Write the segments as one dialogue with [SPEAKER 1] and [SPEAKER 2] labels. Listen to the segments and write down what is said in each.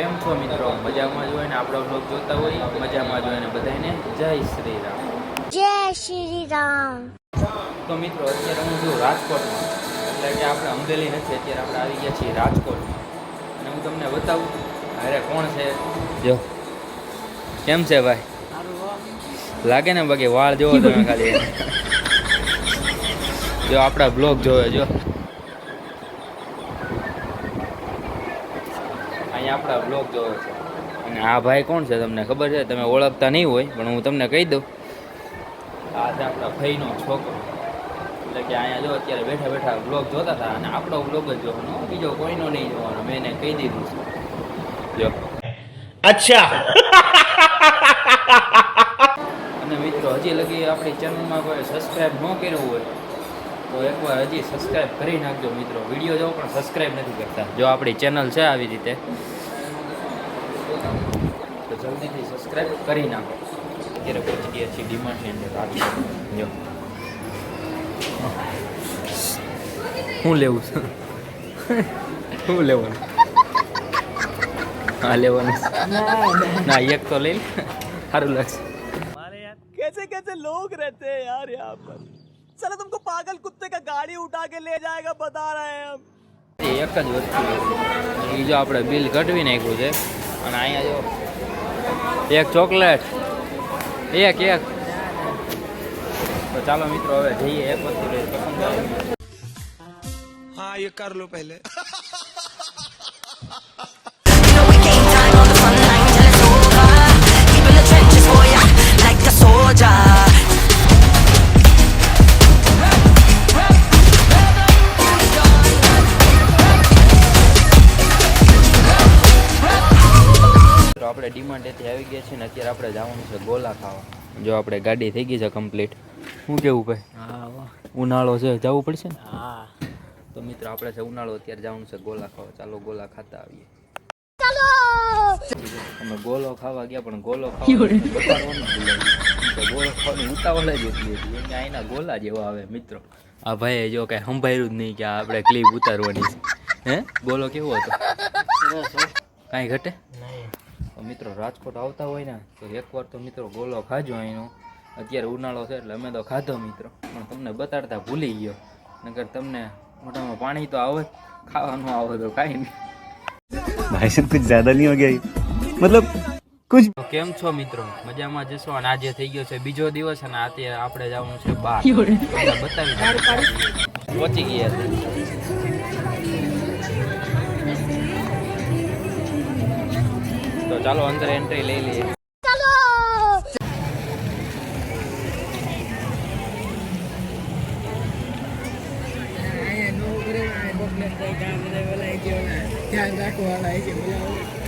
[SPEAKER 1] કેમ છો મિત્રો? મજામાં જ હોય ને આપણો બ્લોગ જોતા હોય? મજામાં જ હોય ને બધાને જય શ્રી રામ.
[SPEAKER 2] જય શ્રી રામ.
[SPEAKER 1] તો મિત્રો અત્યારે હું છું રાજકોટમાં. એટલે કે આપણે અમરેલી નથી અત્યારે આપણે આવી ગયા છીએ રાજકોટમાં. અને હું તમને બતાવું અરે કોણ છે? જો. કેમ છે ભાઈ? લાગે ને બાકી વાળ જોવો તમે ખાલી. જો આપણા બ્લોગ જોવે જો. આખા બ્લોગ જોયો છે. અને આ ભાઈ કોણ છે તમને ખબર છે? તમે ઓળખતા નહીં હોય પણ હું તમને કહી દઉં. આ છે આપણા ભાઈનો છોકરો. એટલે કે અહીંયા જો અત્યારે બેઠા બેઠા બ્લોગ જોતા હતા અને આપણો બ્લોગ જ જોવાનો. બીજો કોઈનો નહીં જોવાનો. મેં એને કહી દીધું છે. જો.
[SPEAKER 3] અચ્છા.
[SPEAKER 1] અને મિત્રો હજી લગી આપણી ચેનલમાં કોઈ સબસ્ક્રાઇબ ન કર્યું હોય તો એકવાર હજી સબસ્ક્રાઇબ કરી નાખજો મિત્રો. વીડિયો જોવો પણ સબસ્ક્રાઈબ નથી કરતા. જો આપણી ચેનલ છે આવી રીતે. તો જલ્દીથી સબસ્ક્રાઈબ કરી નાખો અત્યારે પહોંચી ગયા છીએ ડિમાન્ડની અંદર રાજકોટ જો શું લેવું છે શું લેવાનું હા લેવાનું ના એક તો લઈ લે સારું લાગશે
[SPEAKER 3] कैसे कैसे लोग रहते हैं यार यहाँ पर चलो तुमको पागल कुत्ते का गाड़ी उठा के ले जाएगा बता रहे हैं हम
[SPEAKER 1] એ એક જ વસ્તુ એ જો આપણે બિલ કટવી નાખ્યું છે અને અહીંયા જો એક ચોકલેટ. એક એક. તો ચાલો મિત્રો હવે જઈએ એક વસ્તુ પસંદ
[SPEAKER 4] હા એ કર લો પહેલે. Soldier.
[SPEAKER 1] આપણે ડિમાન્ડ એથી આવી ગયા છે ને અત્યારે આપણે જવાનું છે ગોલા ખાવા. જો આપણે ગાડી થઈ ગઈ છે કમ્પ્લીટ શું કેવું ભાઈ? ઉનાળો છે જવું પડશે ને?
[SPEAKER 3] હા.
[SPEAKER 1] તો મિત્રો આપણે છે ઉનાળો અત્યારે જવાનું છે ગોલા ખાવા. ચાલો ગોલા ખાતા આવીએ.
[SPEAKER 2] ચાલો!
[SPEAKER 1] અમે ગોલો ખાવા ગયા પણ ગોલો ખાવા બતાવવાનું ભૂલાઈ ગયું. તો ગોલો ખાવાની ઉતાવળ જ એટલી હતી. એમ અહીંના ગોલા જેવા આવે મિત્રો. આ ભાઈ જો કાંઈ સંભાળ્યું જ નહીં કે આપણે ક્લિપ ઉતારવાની છે. હે? ગોલો કેવો હતો? કાંઈ ઘટે? મિત્રો રાજકોટ આવતા હોય ને તો એકવાર તો મિત્રો ગોલો ખાજો અહીંનો. અત્યારે ઉનાળો છે એટલે અમે તો ખાધો મિત્રો. પણ તમને બતાડતા ભૂલી ગયો. નગર તમને મોટામાં પાણી તો આવે ખાવાનું આવે તો કાંઈ નહીં.
[SPEAKER 5] ભાઈ સાહેબ કુછ જ્યાદા નહીં હો ગયા મતલબ
[SPEAKER 1] કુછ કેમ છો મિત્રો? મજામાં જશો અને આજે થઈ ગયો છે બીજો દિવસ અને અત્યારે આપણે જવાનું છે બહાર. બતાવી પહોંચી ગયા તો ચાલો અંદર એન્ટ્રી લઈ લઈએ.
[SPEAKER 2] ચાલો.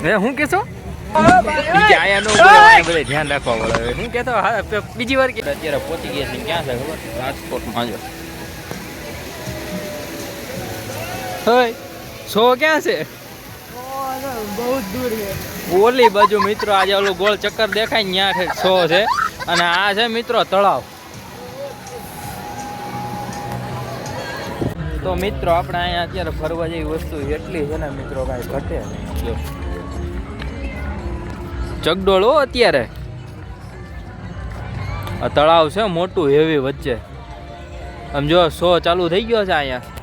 [SPEAKER 1] હે નો ધ્યાન રાખવા વાળા હું કેતો બીજી વાર કે. અત્યારે પહોંચી ગયા છે ક્યાં છે ખબર? રાજકોટમાં જો હોય સો ક્યાં છે. ઓલી બાજુ મિત્રો આજે ઓલું ગોળ ચક્કર દેખાય ત્યાં છે સો છે. અને આ છે મિત્રો તળાવ. તો મિત્રો આપણે અહીંયા અત્યારે ફરવા જેવી વસ્તુ એટલી છે ને મિત્રો કાંઈ ઘટે ચગડોળ હો અત્યારે. આ તળાવ છે મોટું હેવી વચ્ચે. આમ જો શો ચાલુ થઈ ગયો છે અહીંયા.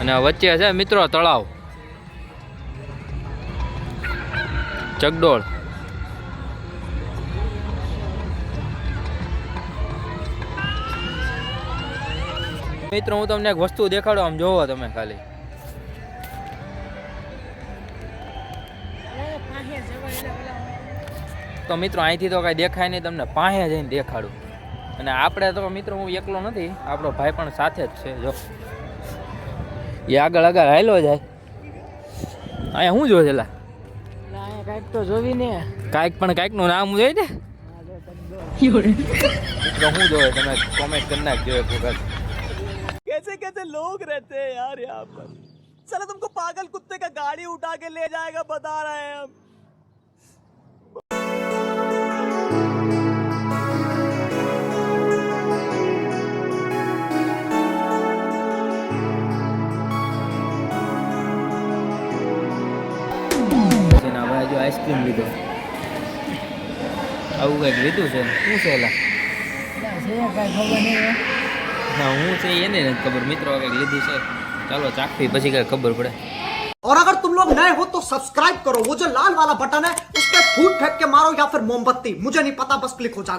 [SPEAKER 1] અને વચ્ચે છે મિત્રો તળાવ. ચગડોળ મિત્રો, હું તમને એક વસ્તુ દેખાડો, આમ જોવો તમે ખાલી. તો મિત્રો, અહીંથી તો કાંઈ દેખાય નહીં, તમને પાસે જઈને દેખાડું. અને આપણે તો, મિત્રો, હું એકલો નથી, આપણો ભાઈ પણ સાથે જ છે, જો. એ આગળ આગળ હાલ્યો જાય અહીંયા શું જોશે લા
[SPEAKER 3] કાંઈક તો જોવી ને
[SPEAKER 1] કાંઈક પણ કાંઈકનું નામ જોઈ ને મિત્રો શું જોવે તમે કોમેન્ટ કરી નાખજો એક વખત
[SPEAKER 3] कैसे कैसे लोग रहते हैं यार यहाँ पर चलो तुमको पागल कुत्ते का गाड़ी उठा के ले जाएगा बता रहे हैं हम
[SPEAKER 1] જો આઈસ્ક્રીમ લીધો આવું કંઈક લીધું છે શું છે એલા હા હું છે એને નથી ખબર મિત્રો કંઈક લીધું છે ચાલો ચાખવી પછી કંઈક ખબર પડે
[SPEAKER 6] और अगर तुम लोग नए हो तो सब्सक्राइब करो वो जो लाल वाला बटन है उस पर फूट फेंक के मारो या फिर मोमबत्ती मुझे नहीं पता बस क्लिक हो जाना